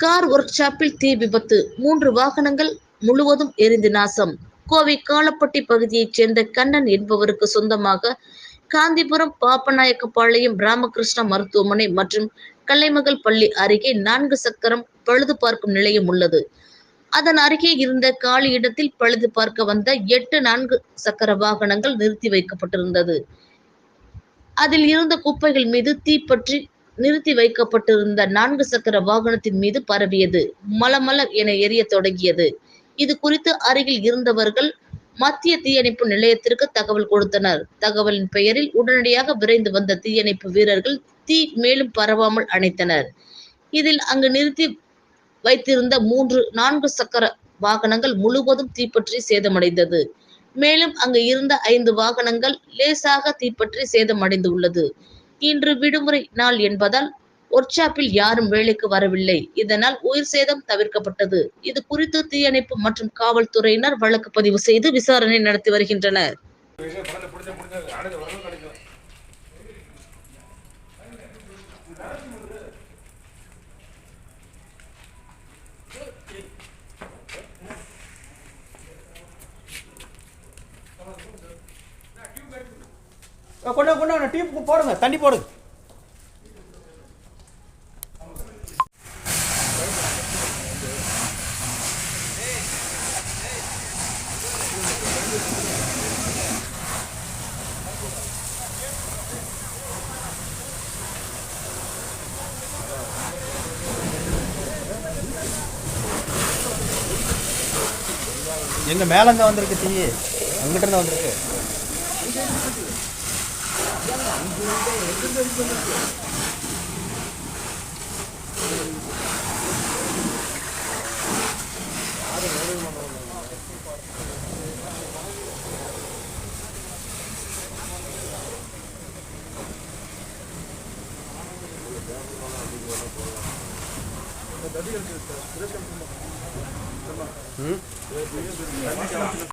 Car work ஷாப்பில் தீ விபத்து. மூன்று வாகனங்கள் முழுவதும் எரிந்து நாசம். கோவை காலப்பட்டி பகுதியைச் சேர்ந்த கண்ணன் என்பவருக்கு சொந்தமாக காந்திபுரம் பாப்பநாயக்கப்பாளையம் ராமகிருஷ்ண மருத்துவமனை மற்றும் கலைமகள் பள்ளி அருகே நான்கு சக்கரம் பழுது பார்க்கும் நிலையம் உள்ளது. அதன் அருகே இருந்த காலி இடத்தில் பழுது பார்க்க வந்த எட்டு நான்கு சக்கர வாகனங்கள் நிறுத்தி வைக்கப்பட்டிருந்தது. அதில் இருந்த குப்பைகள் மீது தீப்பற்றி நிறுத்தி வைக்கப்பட்டிருந்த நான்கு சக்கர வாகனத்தின் மீது பரவியது. மலமல என எரிய தொடங்கியது. இது குறித்து அருகில் இருந்தவர்கள் மத்திய தீயணைப்பு நிலையத்திற்கு தகவல் கொடுத்தனர். தகவலின் பெயரில் உடனடியாக விரைந்து வந்த தீயணைப்பு வீரர்கள் தீ மேலும் பரவாமல் அணைத்தனர். இதில் அங்கு நிறுத்தி வைத்திருந்த மூன்று நான்கு சக்கர வாகனங்கள் முழுவதும் தீப்பற்றி சேதமடைந்தது. மேலும் அங்கு இருந்த ஐந்து வாகனங்கள் லேசாக தீப்பற்றி சேதமடைந்துள்ளது. இன்று விடுமுறை நாள் என்பதால் ஒர்க்ஷாப்பில் யாரும் வேலைக்கு வரவில்லை. இதனால் உயிர் சேதம் தவிர்க்கப்பட்டது. இது குறித்து தீயணைப்பு மற்றும் காவல்துறையினர் வழக்கு பதிவு செய்து விசாரணை நடத்தி வருகின்றனர். கொண்டு வாங்க, கொண்டு டீ போடுங்க தண்ணி போடுங்க எங்க மேலங்க வந்திருக்கு தீ அங்கிட்ட இருந்து வந்திருக்கு? ಹ್ಮ್